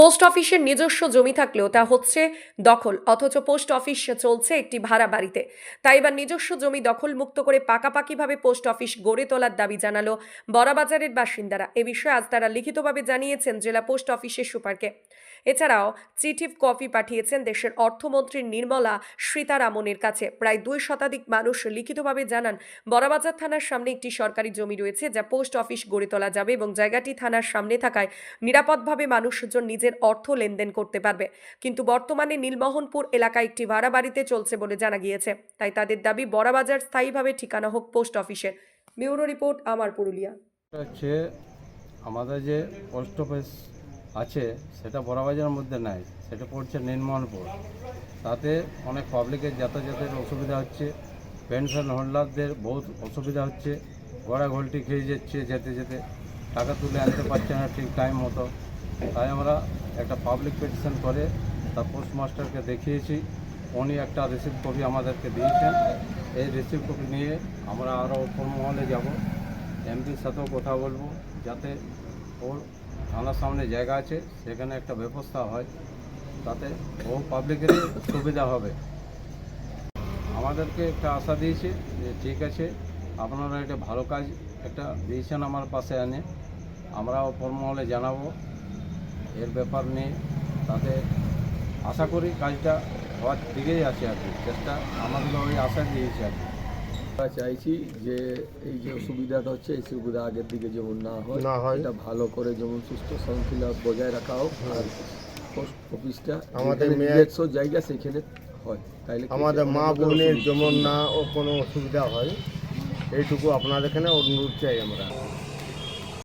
Post অফিসের নিজস্ব জমি থাকলেও তা হচ্ছে দখল, অথচ পোস্ট অফিস চলছে একটি ভাড়া বাড়িতে। তাই এবার নিজস্ব জমি দখল মুক্ত করে পাকাপাকিভাবে পোস্ট অফিস গড়ে তোলার দাবি জানালো বড়াবাজারের বাসিন্দারা। এ বিষয়ে আজ তারা লিখিতভাবে জানিয়েছেন জেলা পোস্ট অফিসের সুপারকে। এছাড়াও চিঠি কপি পাঠিয়েছেন দেশের অর্থমন্ত্রী নির্মলা সীতারামনের কাছে। প্রায় দুই শতাধিক মানুষ লিখিতভাবে জানান, বড়াবাজার থানার সামনে একটি সরকারি জমি রয়েছে যা পোস্ট অফিস গড়ে তোলা যাবে এবং জায়গাটি থানার সামনে থাকায় নিরাপদভাবে মানুষজন নিজের অর্থ লেনদেন করতে পারবে। কিন্তু বর্তমানে নীলমোহনপুর এলাকায় একটি ভাড়া বাড়িতে চলছে বলে জানা গিয়েছে। তাই তাদের দাবি, বড়াবাজার স্থায়ীভাবে ঠিকানা হোক পোস্ট অফিসের। ব্যুরো রিপোর্ট, আমার পুরুলিয়া। হচ্ছে, আমাদের যে পোস্ট অফিস আছে, সেটা বড়বাজারের মধ্যে নাই, সেটা পড়ছে নীলমোহনপুর। তাতে অনেক পাবলিকের যাতায়াতের অসুবিধা হচ্ছে, পেনশন হোল্ডারদের বহুত অসুবিধা হচ্ছে গড়া ঘোলটি খেয়ে যাচ্ছে, যেতে যেতে। টাকা তুলে আনতে পারছে না ঠিক টাইম মতো। তাই আমরা একটা পাবলিক পিটিশন করে তা পোস্টমাস্টারকে দেখিয়েছি। উনি একটা রিসিভ কপি আমাদেরকে দিয়েছেন। এই রিসিভ কপি নিয়ে আমরা আরও উপর মহলে যাব। এমপির সাথেও কথা বলব, যাতে ওর থানার সামনে জায়গা আছে, সেখানে একটা ব্যবস্থা হয়, তাতে ও পাবলিকের সুবিধা হবে। আমাদেরকে একটা আশা দিয়েছে যে ঠিক আছে, আপনারা একটা ভালো কাজ, একটা দিয়েছেন আমার পাশে এনে আমরা ওপর মহলে জানাব। এর ব্যাপার নিয়ে তাতে আশা করি কাজটা হওয়ার দিকেই আছে আর কি। চেষ্টা আমাদের ওই আশা দিয়েছে আর কি। আমরা চাইছি যে এই যে সুবিধাটা হচ্ছে এই সুবিধা আগের দিকে যেমন না হয় না হয়। এটা ভালো করে যেমন সুস্থ শৃঙ্খলা বজায় রাখা হোক আর পোস্ট অফিসটা আমাদের নিজস্ব জায়গা সেখানে হয়। তাইলে আমাদের মা বোনের যেমন না ও কোনো অসুবিধা হয় এইটুকু আপনাদের এখানে অনুরোধ চাই আমরা।